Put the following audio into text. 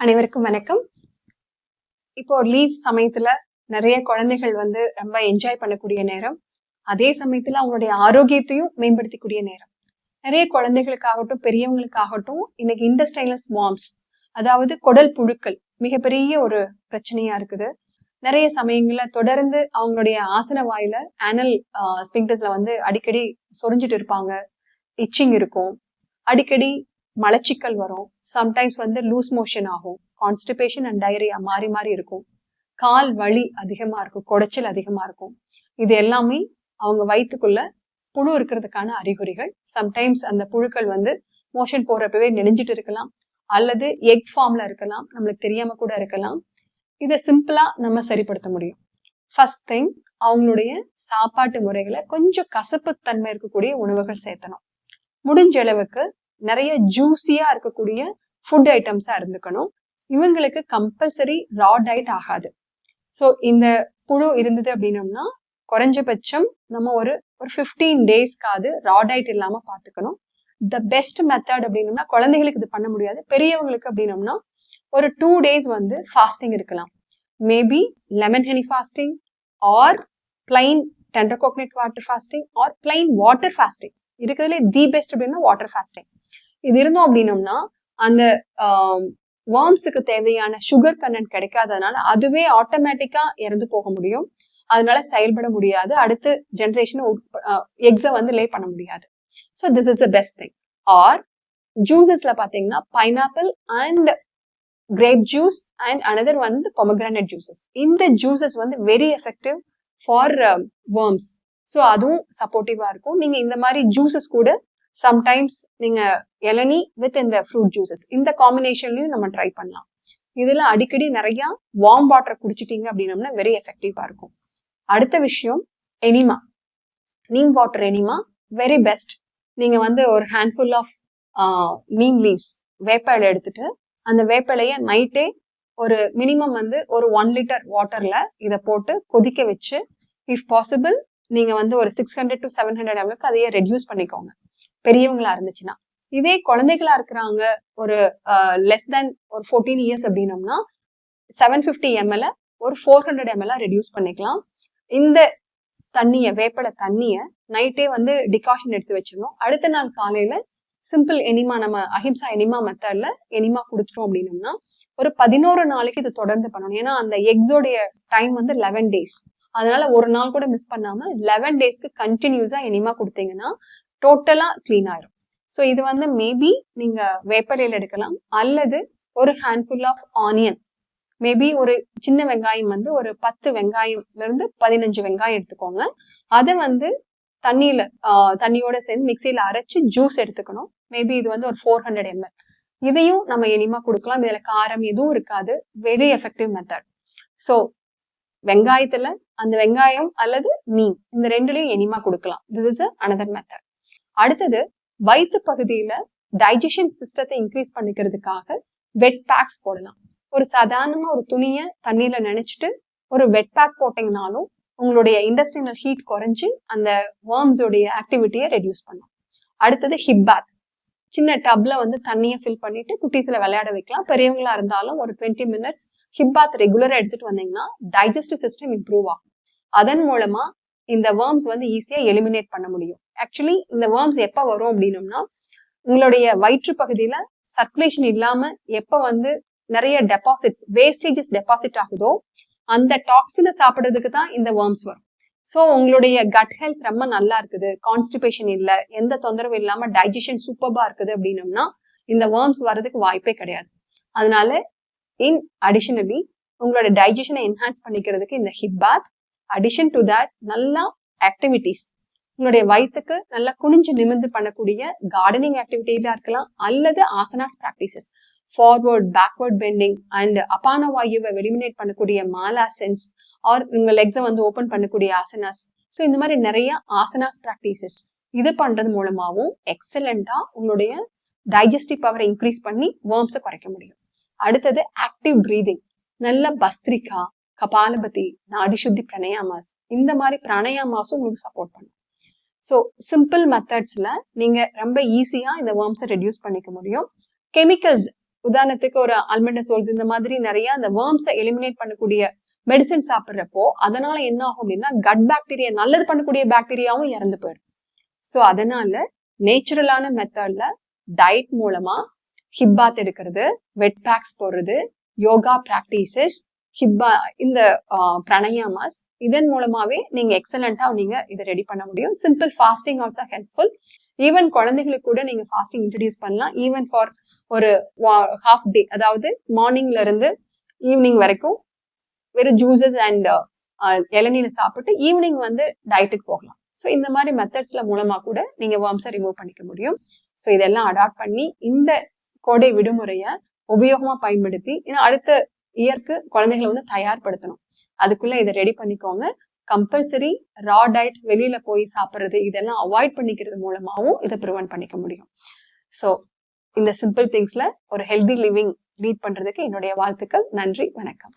அனைவருக்கும் வணக்கம். இப்போ லீவ் சமயத்துல நிறைய குழந்தைகள் வந்து ரொம்ப என்ஜாய் பண்ணக்கூடிய நேரம். அதே சமயத்துல அவங்களுடைய ஆரோக்கியத்தையும் மேம்படுத்தக்கூடிய நேரம். நிறைய குழந்தைகளுக்காகட்டும் பெரியவங்களுக்காகட்டும் இன்னைக்கு இண்டஸ்ட்ரைனல் ஸ்வாம்ஸ் அதாவது குடல் புழுக்கள் மிகப்பெரிய ஒரு பிரச்சனையா இருக்குது. நிறைய சமயங்கள்ல தொடர்ந்து அவங்களுடைய ஆசன வாயில ஆனல் ஸ்பிங்டர்ஸ்ல வந்து அடிக்கடி சொரிஞ்சிட்டு இருப்பாங்க. இச்சிங் இருக்கும். அடிக்கடி மலச்சிக்கல் வரும். சம்டைம்ஸ் வந்து லூஸ் மோஷன் ஆகும். கான்ஸ்டிபேஷன் அண்ட் டயரியா மாறி மாறி இருக்கும். கால் வலி அதிகமாக இருக்கும். குடைச்சல் அதிகமா இருக்கும். இது எல்லாமே அவங்க வயிற்றுக்குள்ள புழு இருக்கிறதுக்கான அறிகுறிகள். சம்டைம்ஸ் அந்த புழுக்கள் வந்து மோஷன் போகிறப்பவே நெளிஞ்சிட்டு இருக்கலாம். அல்லது எக் ஃபார்ம்ல இருக்கலாம். நம்மளுக்கு தெரியாம கூட இருக்கலாம். இதை சிம்பிளா நம்ம சரிப்படுத்த முடியும். ஃபர்ஸ்ட் திங் அவங்களுடைய சாப்பாட்டு முறைகளை கொஞ்சம் கசப்புத்தன்மை இருக்கக்கூடிய உணவுகள் சேர்த்தணும். முடிஞ்ச அளவுக்கு நிறைய ஜூஸியா இருக்கக்கூடிய ஃபுட் ஐட்டம்ஸா இருந்துக்கணும். இவங்களுக்கு கம்பல்சரி ரா டயட் ஆகாது. ஸோ இந்த புழு இருந்தது அப்படின்னம்னா குறைஞ்சபட்சம் நம்ம ஒரு ஒரு ஃபிஃப்டீன் டேஸ்க்காவது ரா டயட் இல்லாம பார்த்துக்கணும். த பெஸ்ட் மெத்தட் அப்படின்னம்னா குழந்தைகளுக்கு இது பண்ண முடியாது. பெரியவங்களுக்கு அப்படின்னம்னா ஒரு டூ டேஸ் வந்து ஃபாஸ்டிங் இருக்கலாம். Maybe lemon honey fasting or plain tender coconut water fasting or plain water fasting இருக்கிறதுல தி பெஸ்ட் அப்படின்னா வாட்டர் ஃபாஸ்டிங் இது இருந்தோம் அப்படின்னம்னா அந்த வேர்ம்ஸுக்கு தேவையான சுகர் கண்டென்ட் கிடைக்காததுனால அதுவே ஆட்டோமேட்டிக்கா இறந்து போக முடியும். அதனால செயல்பட முடியாது. அடுத்த ஜென்ரேஷன் எக்ஸை வந்து லே பண்ண முடியாது. So this is a best thing or ஜூசஸ்ல பாத்தீங்கன்னா pineapple and grape juice and another வந்து பொமக்ரானட் ஜூசஸ் இந்த ஜூசஸ் வந்து very effective for worms so அதுவும் சப்போர்ட்டிவாக இருக்கும். நீங்கள் இந்த மாதிரி ஜூசஸ் கூட சம்டைம்ஸ் நீங்கள் இளநி வித் இந்த ஃப்ரூட் ஜூசஸ் இந்த காம்பினேஷன்லையும் நம்ம ட்ரை பண்ணலாம். இதில் அடிக்கடி நிறையா வார்ம் வாட்டர் குடிச்சிட்டிங்க அப்படின்னம்னா வெரி எஃபெக்டிவாக இருக்கும். அடுத்த விஷயம் enema neem water enema very best நீங்கள் வந்து ஒரு ஹேண்ட்ஃபுல் ஆஃப் நீம் லீவ்ஸ் வேப்பிலை எடுத்துட்டு அந்த வேப்பிலையை நைட்டே ஒரு மினிமம் வந்து ஒரு ஒன் லிட்டர் வாட்டரில் இதை போட்டு கொதிக்க வச்சு இஃப் பாசிபிள் நீங்க வந்து ஒரு six hundred to seven hundred எம்எல்க்கு அதையே ரெடியூஸ் பண்ணிக்கோங்க. பெரியவங்களா இருந்துச்சுன்னா. இதே குழந்தைகளா இருக்கிறாங்க ஒரு லெஸ் தென் ஒரு ஃபோர்டீன் இயர்ஸ் அப்படின்னம்னா செவன் ஃபிஃப்டி எம்எல் ஒரு ஃபோர் ஹண்ட்ரட் எம்எல்ல ரெடியூஸ் பண்ணிக்கலாம். இந்த தண்ணிய வேப்பட தண்ணிய நைட்டே வந்து டிகாஷன் எடுத்து வச்சிடணும். அடுத்த நாள் காலையில சிம்பிள் எனிமா நம்ம அஹிம்சா எனிமா மெத்தட்ல எனிமா கொடுத்துட்டோம் அப்படின்னம்னா ஒரு பதினோரு நாளைக்கு இது தொடர்ந்து பண்ணணும். ஏன்னா அந்த எக்ஸோடைய டைம் வந்து லெவன் டேஸ் அதனால ஒரு நாள் கூட மிஸ் பண்ணாம லெவன் டேஸ்க்கு கண்டினியூஸா எனிமா கொடுத்தீங்கன்னா டோட்டலா கிளீன் ஆயிரும். ஸோ இது வந்து மேபி நீங்க வேப்பரையில் எடுக்கலாம். அல்லது ஒரு ஹேண்ட்ஃபுல் ஆஃப் ஆனியன் மேபி ஒரு சின்ன வெங்காயம் வந்து ஒரு பத்து வெங்காயம்ல இருந்து பதினஞ்சு வெங்காயம் எடுத்துக்கோங்க. அதை வந்து தண்ணியில தண்ணியோட சேர்ந்து மிக்சியில அரைச்சு ஜூஸ் எடுத்துக்கணும். மேபி இது வந்து ஒரு ஃபோர் ஹண்ட்ரட் எம்எல் இதையும் நம்ம இனிமா கொடுக்கலாம். இதுல காரம் எதுவும் இருக்காது. வெரி எஃபெக்டிவ் மெத்தட் ஸோ வெங்காயத்துல அந்த வெங்காயம் அல்லது மீன் இந்த ரெண்டுலையும் எனிமா கொடுக்கலாம். திஸ் இஸ் அனதர் மெத்தட் அடுத்தது வயிற்று பகுதியில டைஜஷன் சிஸ்டத்தை இன்க்ரீஸ் பண்ணிக்கிறதுக்காக வெட் பேக்ஸ் போடலாம். ஒரு சாதாரணமா ஒரு துணியை தண்ணியில நினைச்சிட்டு ஒரு வெட் பேக் போட்டீங்கனாலும் உங்களுடைய இண்டஸ்ட்ரியல் ஹீட் குறைஞ்சி அந்த வேர்ம்ஸோடைய ஆக்டிவிட்டியை ரெடியூஸ் பண்ணும். அடுத்தது ஹிப் பேத் சின்ன டப்ல வந்து தண்ணியை ஃபில் பண்ணிட்டு குட்டீஸ்ல விளையாட வைக்கலாம். பெரியவங்களா இருந்தாலும் ஒரு டுவெண்ட்டி மினிட்ஸ் ஹிப் பாத் ரெகுலரா எடுத்துட்டு வந்தீங்கன்னா டைஜஸ்டிவ் சிஸ்டம் இம்ப்ரூவ் ஆகும். அதன் மூலமா இந்த வேர்ம்ஸ் வந்து ஈஸியா எலிமினேட் பண்ண முடியும். ஆக்சுவலி இந்த வேர்ம்ஸ் எப்ப வரும் அப்படின்னம்னா உங்களுடைய வயிற்று பகுதியில சர்க்குலேஷன் இல்லாம எப்ப வந்து நிறைய டெபாசிட்ஸ் வேஸ்டேஜஸ் டெபாசிட் ஆகுதோ அந்த டாக்ஸினை சாப்பிட்றதுக்கு தான் இந்த வேர்ம்ஸ் வரும். ஸோ உங்களுடைய கட் ஹெல்த் ரொம்ப நல்லா இருக்குது கான்ஸ்டிபேஷன் இல்லை எந்த தொந்தரவும் இல்லாமல் டைஜஷன் சூப்பர்பா இருக்குது அப்படின்னம்னா இந்த வேர்ம்ஸ் வர்றதுக்கு வாய்ப்பே கிடையாது. அதனால இன் அடிஷனலி உங்களோட டைஜஷனை என்ஹான்ஸ் பண்ணிக்கிறதுக்கு இந்த hip bath addition to that நல்லா ஆக்டிவிட்டிஸ் உங்களுடைய வயிற்றுக்கு நல்லா குனிஞ்சு நிமிர்ந்து பண்ணக்கூடிய கார்டனிங் ஆக்டிவிட்டீஸாக இருக்கலாம் அல்லது asanas practices forward backward bending and அப்பான வாயுவை எலிமினேட் பண்ணக்கூடிய மாலாசன்ஸ் ஆர் உங்கள் லெக்ஸை வந்து ஓப்பன் பண்ணக்கூடிய ஆசனாஸ் ஸோ இந்த மாதிரி நிறைய ஆசனாஸ் ப்ராக்டிசஸ் இது பண்றது மூலமாகவும் எக்ஸலண்டா உங்களுடைய டைஜஸ்டிவ் பவரை இன்க்ரீஸ் பண்ணி வேர்ம்ஸை குறைக்க முடியும். அடுத்தது ஆக்டிவ் ப்ரீதிங் நல்ல பஸ்திரிகா கபாலபதி நாடிசுத்தி பிரணயாமாஸ் இந்த மாதிரி பிராணயாமாஸும் உங்களுக்கு சப்போர்ட் பண்ணும் ஸோ சிம்பிள் மெத்தட்ஸில் நீங்கள் ரொம்ப ஈஸியாக இந்த வேர்ம்ஸை ரெடியூஸ் பண்ணிக்க முடியும். கெமிக்கல்ஸ் உதாரணத்துக்கு ஒரு அல்மெண்டசோல்ஸ் இந்த மாதிரி நிறைய அந்த வேர்ம்ஸை எலிமினேட் பண்ணக்கூடிய மெடிசன் சாப்பிட்றப்போ அதனால என்ன ஆகும் அப்படின்னா கட் பாக்டீரியா நல்லது பண்ணக்கூடிய பாக்டீரியாவும் இறந்து போயிடும். ஸோ அதனால நேச்சுரலான மெத்தட்ல டயட் மூலமா ஹிப்பாத் எடுக்கிறது வெட் பேக்ஸ் போடுறது யோகா பிராக்டிசஸ் ஹிப்பா இந்த பிரணயாமாஸ் இதன் மூலமாவே நீங்க எக்ஸலண்டா நீங்க இதை ரெடி பண்ண முடியும். Simple fasting also helpful even குழந்தைகளுக்கு கூட நீங்க ஃபாஸ்டிங் இன்ட்ரடியூஸ் பண்ணலாம். ஈவன் ஃபார் ஒரு ஹாஃப் டே அதாவது மார்னிங்ல இருந்து ஈவினிங் வரைக்கும் வெறும் ஜூசஸ் அண்ட் இளநீர் சாப்பிட்டு ஈவினிங் வந்து டயட்டுக்கு போகலாம். ஸோ இந்த மாதிரி மெத்தட்ஸ்ல மூலமா கூட நீங்க வேர்ம்ஸை ரிமூவ் பண்ணிக்க முடியும். ஸோ இதெல்லாம் அடாப்ட் பண்ணி இந்த கோடை விடுமுறையை உபயோகமா பயன்படுத்தி ஏன்னா அடுத்த இயர்க்கு குழந்தைகளை வந்து தயார்படுத்தணும். அதுக்குள்ள இதை ரெடி பண்ணிக்கோங்க. கம்பல்சரி ரா டயட் வெளியில போய் சாப்பிட்றது இதெல்லாம் அவாய்ட் பண்ணிக்கிறது மூலமாகவும் இதை ப்ரிவென்ட் பண்ணிக்க முடியும். ஸோ இந்த சிம்பிள் திங்ஸ்ல ஒரு ஹெல்தி லிவிங் லீட் பண்றதுக்கு என்னுடைய வாழ்த்துக்கள். நன்றி வணக்கம்.